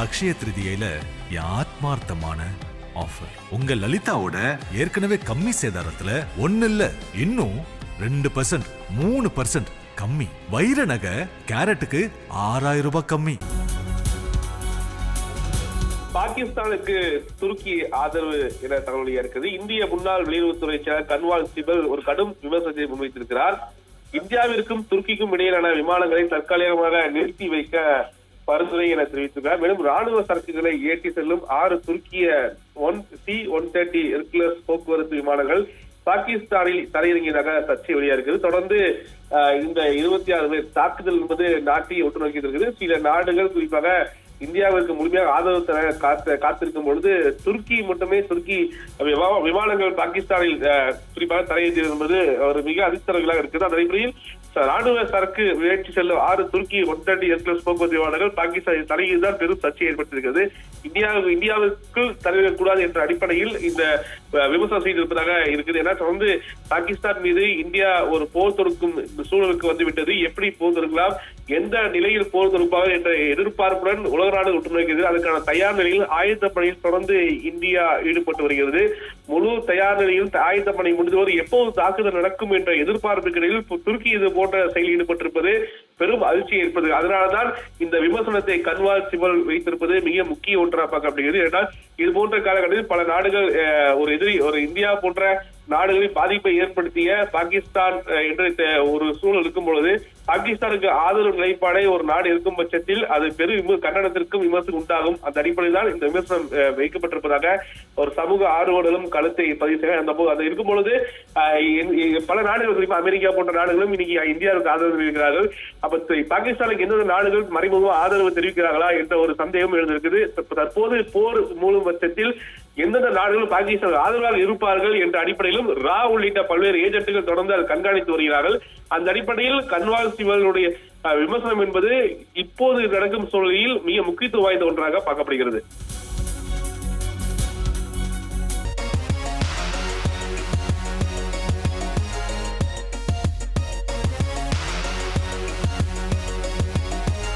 அக்ஷய திருதியில என் ஆத்மார்த்தமான ஆஃபர் உங்க லலிதாவோட ஏற்கனவே கம்மி சேதாரத்துல ஒன்னு இல்ல இன்னும் ரெண்டு பர்சன்ட் மூணு பர்சன்ட் கம்மி. வைர நகை கேரட்டுக்கு ஆறாயிரம் ரூபாய் கம்மி. பாகிஸ்தானுக்கு துருக்கி ஆதரவு என தகவல் இருக்கிறது இருக்குது இந்திய முன்னாள் வெளியுறவுத்துறை செயலர் கன்வால் சிபல் ஒரு கடும் விமர்சனத்தை முன்வைத்திருக்கிறார். இந்தியாவிற்கும் துருக்கிக்கும் இடையிலான விமானங்களை தற்காலிகமாக நிறுத்தி வைக்க பரிந்துரை என தெரிவித்துள்ளார். மேலும் ராணுவ சரக்குகளை ஏற்றி செல்லும் ஆறு துருக்கிய one C one thirty Hercules போக்குவரத்து விமானங்கள் பாகிஸ்தானில் தரையிறங்கியதாக சர்ச்சை வெளியாகிறது. இருக்குது தொடர்ந்து இந்த இருபத்தி ஆறு பேர் தாக்குதல் என்பது நாட்டை ஒட்டு நோக்கி இருக்குது. சில நாடுகள் குறிப்பாக இந்தியாவிற்கு முழுமையாக ஆதரவு தர காத்திருக்கும் பொழுது துருக்கி மட்டுமே துருக்கி விமானங்கள் பாகிஸ்தானில் குறிப்பாக தரையேற்றியது என்பது ஒரு மிக அதிர்ஷ்டங்களாக இருக்குது அந்த அடிப்படையில் ராணுவ சரக்கு ஏற்றி செல்லும் ஆறு துருக்கி ஒன் தேர்ட்டி எர்கிளஸ் போக்குவரத்து விமானங்கள் பாகிஸ்தானின் தலையில் தான் பெரும் சர்ச்சை ஏற்பட்டிருக்கிறது. இந்தியாவுக்கு இந்தியாவிற்குள் தலையிடக்கூடாது என்ற அடிப்படையில் இந்த விமர்சனம் செய்து இருப்பதாக இருக்குது. ஏன்னா தொடர்ந்து பாகிஸ்தான் மீது இந்தியா ஒரு போர் தொடுக்கும் சூழலுக்கு வந்துவிட்டது எப்படி போர் தொடுக்கலாம்? எந்த நிலையில் போர் தொடுப்பார்கள் என்ற எதிர்பார்ப்புடன் உலக நாடு உற்று நோக்கிறது அதுக்கான தயார் நிலையில் ஆயுத பணியில் தொடர்ந்து இந்தியா ஈடுபட்டு வருகிறது. முழு தயார் நிலையில் ஆயுத பணி முடிந்தவர் எப்போது தாக்குதல் நடக்கும் என்ற எதிர்பார்ப்புக்கு இடையில் துருக்கி இது போன்ற செயலில் ஈடுபட்டிருப்பது பெரும் அதிர்ச்சி ஏற்பது அதனால்தான் இந்த விமர்சனத்தை கன்வால் சிவல் வைத்திருப்பது மிக முக்கிய ஒன்றாக பார்க்கப்படுகிறது. ஏனென்றால் இது போன்ற காலகட்டத்தில் பல நாடுகள் ஒரு எதிரி ஒரு இந்தியா போன்ற நாடுகளில் பாதிப்பை ஏற்படுத்திய பாகிஸ்தான் என்ற ஒரு சூழல் இருக்கும் பொழுது பாகிஸ்தானுக்கு ஆதரவு நிலைப்பாடை ஒரு நாடு இருக்கும் பட்சத்தில் அது பெரும் விம- கண்டனத்திற்கும் விமர்சனம் உண்டாகும். அந்த அடிப்படையில் தான் இந்த விமர்சனம் வைக்கப்பட்டிருப்பதாக ஒரு சமூக ஆர்வலர்களும் கழுத்தை பதிவு செய்ய அந்த போது அது இருக்கும் பொழுது பல நாடுகள் குறிப்பா அமெரிக்கா போன்ற நாடுகளும் இன்னைக்கு இந்தியாவுக்கு ஆதரவு தெரிவிக்கிறார்கள். அப்ப பாகிஸ்தானுக்கு எந்தெந்த நாடுகள் மறைமுகமாக ஆதரவு தெரிவிக்கிறார்களா என்ற ஒரு சந்தேகம் எழுந்திருக்குது. தற்போது போர் மூலம் பட்சத்தில் எந்தெந்த நாடுகள் பாகிஸ்தான் ஆதரவாக இருப்பார்கள் என்ற அடிப்படையிலும் ரா உள்ளிட்ட பல்வேறு ஏஜென்ட்டுகள் தொடர்ந்து அதை கண்காணித்து வருகிறார்கள். அந்த அடிப்படையில் கன்வால் சிவனுடைய அஹ், விமர்சனம் என்பது இப்போது நடக்கும் சூழலில் மிக முக்கியத்துவம் வாய்ந்த ஒன்றாக பார்க்கப்படுகிறது.